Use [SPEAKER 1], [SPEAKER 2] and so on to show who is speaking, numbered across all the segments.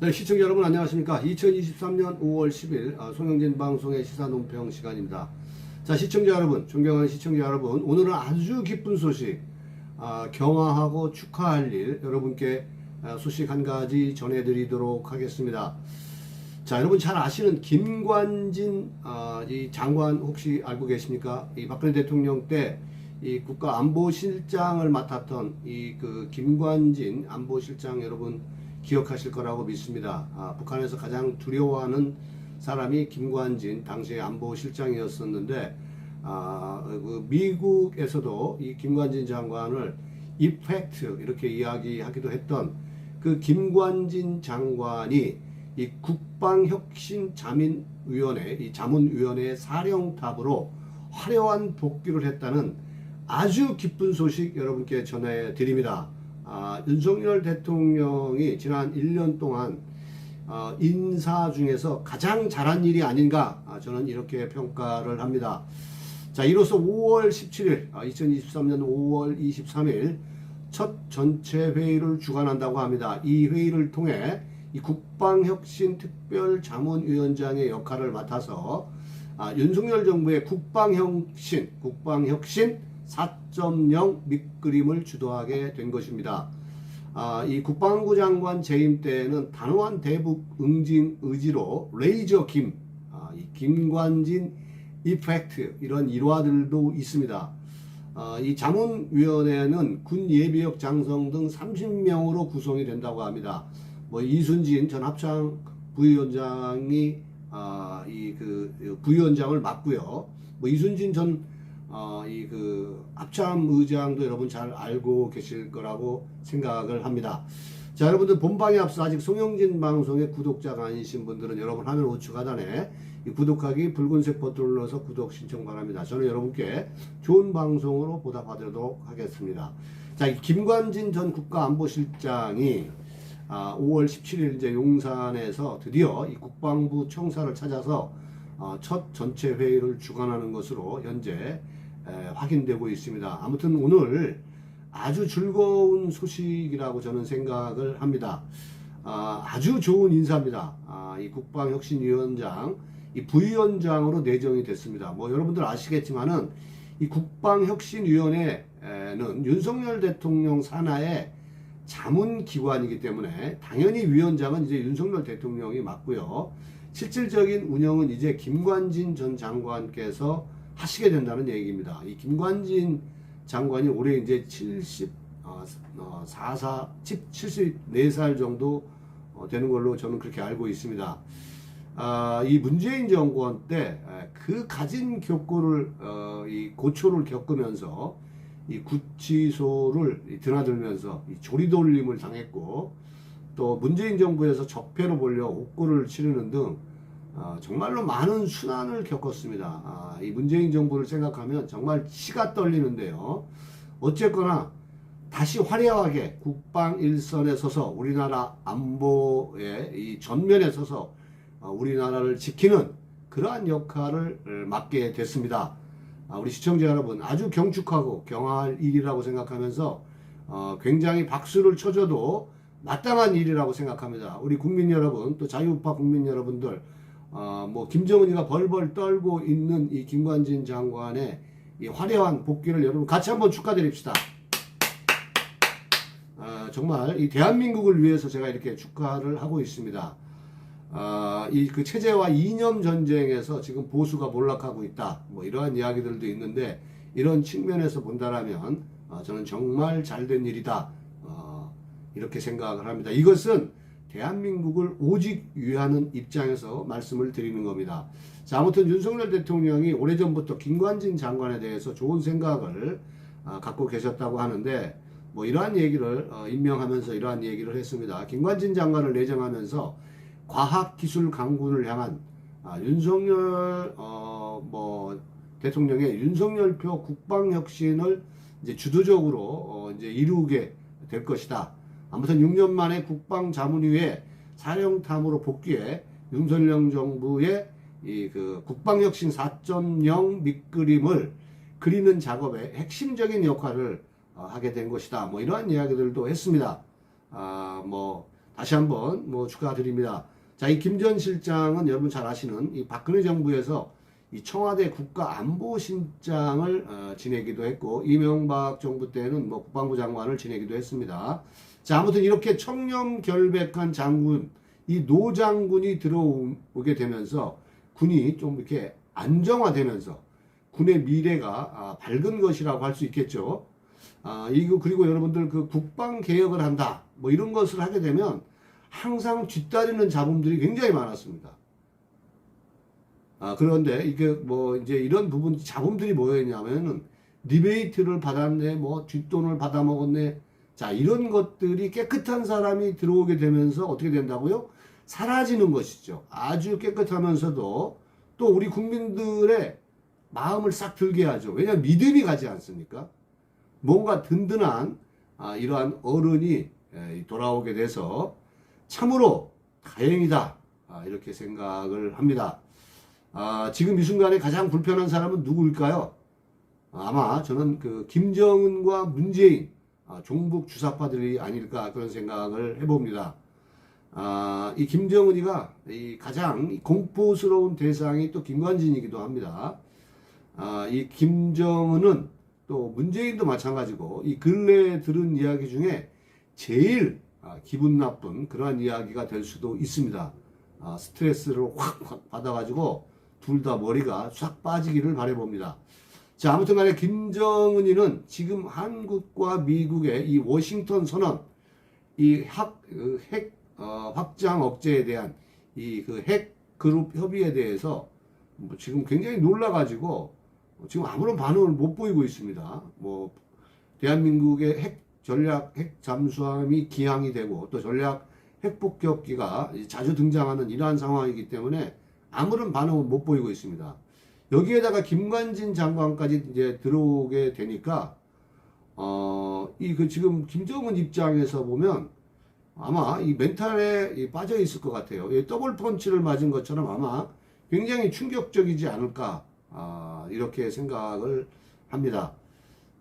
[SPEAKER 1] 네, 시청자 여러분 안녕하십니까. 2023년 5월 10일 어, 송영진 방송의 시사논평 시간입니다. 자, 시청자 여러분, 존경하는 시청자 여러분, 오늘은 아주 기쁜 소식, 아, 경화하고 축하할 일 여러분께 아, 소식 한 가지 전해드리도록 하겠습니다. 자, 여러분 잘 아시는 김관진 아, 이 장관 혹시 알고 계십니까? 이 박근혜 대통령 때 이 국가안보실장을 맡았던 이 그 김관진 안보실장 여러분 기억하실 거라고 믿습니다. 아, 북한에서 가장 두려워하는 사람이 김관진 당시의 안보실장이었었는데 아, 그 미국에서도 이 김관진 장관을 이펙트 이렇게 이야기하기도 했던 그 김관진 장관이 이 국방혁신자민위원회 이 자문위원회 사령탑으로 화려한 복귀를 했다는 아주 기쁜 소식 여러분께 전해드립니다. 아, 윤석열 대통령이 지난 1년 동안 어, 인사 중에서 가장 잘한 일이 아닌가 아, 저는 이렇게 평가를 합니다. 자, 이로써 5월 17일, 아, 2023년 5월 23일 첫 전체 회의를 주관한다고 합니다. 이 회의를 통해 이 국방혁신 특별자문위원장의 역할을 맡아서 아, 윤석열 정부의 국방혁신, 국방혁신 4.0 밑그림을 주도하게 된 것입니다. 아, 이 국방부 장관 재임 때는 단호한 대북 응징 의지로 레이저 김, 아, 이 김관진 이펙트 이런 일화들도 있습니다. 아, 이 자문위원회는 군 예비역 장성 등 30명으로 구성이 된다고 합니다. 뭐 이순진 전 합창 부위원장이 아, 이 그 부위원장을 맡고요. 뭐 이순진 전 어, 이그 합참 의장도 여러분 잘 알고 계실 거라고 생각을 합니다. 자, 여러분들 본방에 앞서 아직 송영진 방송의 구독자가 아니신 분들은 여러분 화면 우측 하단에 이 구독하기 붉은색 버튼을 눌러서 구독 신청 바랍니다. 저는 여러분께 좋은 방송으로 보답하도록 하겠습니다. 자, 이 김관진 전 국가안보실장이 아, 5월 17일 이제 용산에서 드디어 이 국방부 청사를 찾아서 어, 첫 전체 회의를 주관하는 것으로 현재 에, 확인되고 있습니다. 아무튼 오늘 아주 즐거운 소식이라고 저는 생각을 합니다. 아, 아주 좋은 인사입니다. 아, 이 국방혁신위원장, 이 부위원장으로 내정이 됐습니다. 뭐 여러분들 아시겠지만은 이 국방혁신위원회는 윤석열 대통령 산하의 자문기관이기 때문에 당연히 위원장은 이제 윤석열 대통령이 맡고요. 실질적인 운영은 이제 김관진 전 장관께서 하시게 된다는 얘기입니다. 이 김관진 장관이 올해 이제 70, 어, 어, 44, 74살 정도 어, 되는 걸로 저는 그렇게 알고 있습니다. 아, 이 문재인 정권 때 그 가진 격고를 어, 이 고초를 겪으면서 이 구치소를 드나들면서 이 조리돌림을 당했고 또 문재인 정부에서 적폐로 몰려 옥고를 치르는 등 어, 정말로 많은 순환을 겪었습니다. 아, 이 문재인 정부를 생각하면 정말 치가 떨리는데요. 어쨌거나 다시 화려하게 국방 일선에 서서 우리나라 안보의 이 전면에 서서 어, 우리나라를 지키는 그러한 역할을 맡게 됐습니다. 아, 우리 시청자 여러분 아주 경축하고 경할 일이라고 생각하면서 어, 굉장히 박수를 쳐줘도 마땅한 일이라고 생각합니다. 우리 국민 여러분 또 자유우파 국민 여러분들 어, 뭐 김정은이가 벌벌 떨고 있는 이 김관진 장관의 이 화려한 복귀를 여러분 같이 한번 축하드립시다. 아, 정말 이 대한민국을 위해서 제가 이렇게 축하를 하고 있습니다. 아, 이 그 체제와 이념 전쟁에서 지금 보수가 몰락하고 있다. 뭐 이러한 이야기들도 있는데 이런 측면에서 본다라면 아, 저는 정말 잘된 일이다. 어, 이렇게 생각을 합니다. 이것은 대한민국을 오직 위하는 입장에서 말씀을 드리는 겁니다. 자, 아무튼 윤석열 대통령이 오래전부터 김관진 장관에 대해서 좋은 생각을 아, 갖고 계셨다고 하는데 뭐 이러한 얘기를 어, 임명하면서 이러한 얘기를 했습니다. 김관진 장관을 내정하면서 과학기술 강군을 향한 아, 윤석열 어, 뭐 대통령의 윤석열표 국방혁신을 이제 주도적으로 어, 이제 이루게 될 것이다. 아무튼 6년 만에 국방자문위에 사령탑으로 복귀해 윤석열 정부의 이 그 국방혁신 4.0 밑그림을 그리는 작업에 핵심적인 역할을 어, 하게 된 것이다. 뭐 이러한 이야기들도 했습니다. 아, 뭐 다시 한번 뭐 축하드립니다. 자, 이 김 전 실장은 여러분 잘 아시는 이 박근혜 정부에서 이 청와대 국가안보신장을 어, 지내기도 했고 이명박 정부 때는 뭐 국방부 장관을 지내기도 했습니다. 자, 아무튼 이렇게 청렴 결백한 장군 이 노 장군이 들어오게 되면서 군이 좀 이렇게 안정화되면서 군의 미래가 아, 밝은 것이라고 할 수 있겠죠. 아, 이거 그리고 여러분들 그 국방 개혁을 한다. 뭐 이런 것을 하게 되면 항상 뒤따르는 잡음들이 굉장히 많았습니다. 아, 그런데 이게 뭐 이제 이런 부분 잡음들이 뭐였냐면은 리베이트를 받았네, 뭐 뒷돈을 받아먹었네. 자, 이런 것들이 깨끗한 사람이 들어오게 되면서 어떻게 된다고요? 사라지는 것이죠. 아주 깨끗하면서도 또 우리 국민들의 마음을 싹 들게 하죠. 왜냐하면 믿음이 가지 않습니까? 뭔가 든든한 아, 이러한 어른이 에, 돌아오게 돼서 참으로 다행이다 아, 이렇게 생각을 합니다. 아, 지금 이 순간에 가장 불편한 사람은 누구일까요? 아마 저는 그 김정은과 문재인 아, 종북 주사파들이 아닐까 그런 생각을 해봅니다. 아, 이 김정은이가 이 가장 공포스러운 대상이 또 김관진이기도 합니다. 아, 이 김정은은 또 문재인도 마찬가지고 이 근래에 들은 이야기 중에 제일 아, 기분 나쁜 그러한 이야기가 될 수도 있습니다. 아, 스트레스를 확, 확 받아가지고 둘 다 머리가 싹 빠지기를 바라봅니다. 자, 아무튼 간에 김정은이는 지금 한국과 미국의 이 워싱턴 선언, 이 핵, 그핵 어, 확장 억제에 대한 이 그 핵 그룹 협의에 대해서 뭐 지금 굉장히 놀라가지고 지금 아무런 반응을 못 보이고 있습니다. 뭐 대한민국의 핵 전략 핵 잠수함이 기항이 되고 또 전략 핵 폭격기가 자주 등장하는 이러한 상황이기 때문에 아무런 반응을 못 보이고 있습니다. 여기에다가 김관진 장관까지 이제 들어오게 되니까 어 이 그 지금 김정은 입장에서 보면 아마 이 멘탈에 이 빠져 있을 것 같아요. 이 더블 펀치를 맞은 것처럼 아마 굉장히 충격적이지 않을까 아, 이렇게 생각을 합니다.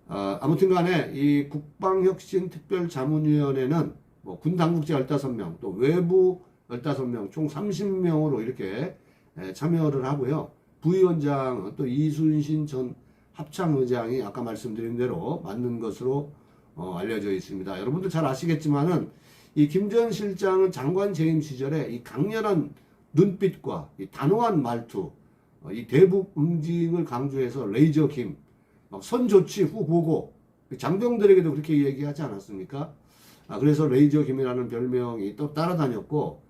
[SPEAKER 1] 아, 아무튼 간에 이 국방혁신특별자문위원회는 뭐 군 당국자 15명, 또 외부 15명, 총 30명으로 이렇게 에, 참여를 하고요. 부위원장은 또 이순신 전 합창의장이 아까 말씀드린 대로 맡는 것으로 어, 알려져 있습니다. 여러분들 잘 아시겠지만은 이 김 전 실장은 장관 재임 시절에 이 강렬한 눈빛과 이 단호한 말투, 어, 이 대북 응징을 강조해서 레이저 김, 막선 좋지 후 보고 장병들에게도 그렇게 얘기하지 않았습니까? 아, 그래서 레이저 김이라는 별명이 또 따라다녔고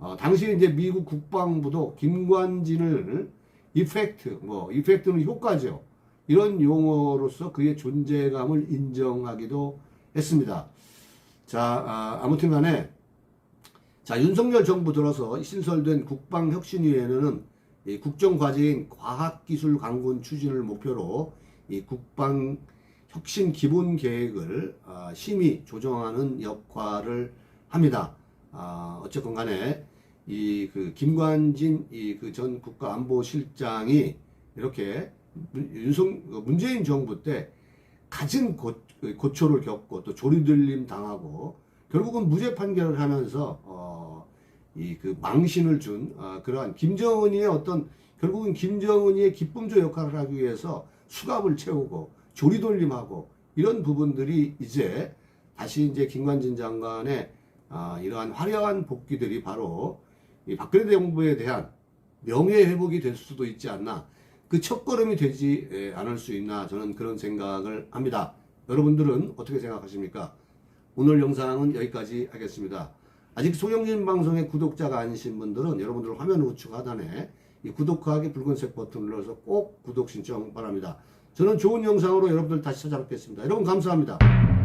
[SPEAKER 1] 어, 당시 이제 미국 국방부도 김관진을 이펙트, 뭐 이펙트는 효과죠. 이런 용어로서 그의 존재감을 인정하기도 했습니다. 자, 아, 아무튼 간에 자, 윤석열 정부 들어서 신설된 국방혁신위원회는 이 국정과제인 과학기술 강군 추진을 목표로 이 국방혁신 기본 계획을 아, 심의 조정하는 역할을 합니다. 아, 어쨌건 간에 이 그 김관진 이 그 전 국가안보실장이 이렇게 문- 윤석 문재인 정부 때 갖은 고, 고초를 겪고 또 조리들림 당하고 결국은 무죄 판결을 하면서 어, 이 그 망신을 준 어, 그러한 김정은이의 어떤 결국은 김정은이의 기쁨조 역할을 하기 위해서 수갑을 채우고 조리돌림하고 이런 부분들이 이제 다시 이제 김관진 장관의 아, 이러한 화려한 복귀들이 바로 이 박근혜 정부에 대한 명예 회복이 될 수도 있지 않나 그 첫걸음이 되지 에, 않을 수 있나 저는 그런 생각을 합니다. 여러분들은 어떻게 생각하십니까? 오늘 영상은 여기까지 하겠습니다. 아직 소영진 방송의 구독자가 아니신 분들은 여러분들 화면 우측 하단에 이 구독하기 붉은색 버튼을 눌러서 꼭 구독 신청 바랍니다. 저는 좋은 영상으로 여러분들 다시 찾아뵙겠습니다. 여러분 감사합니다.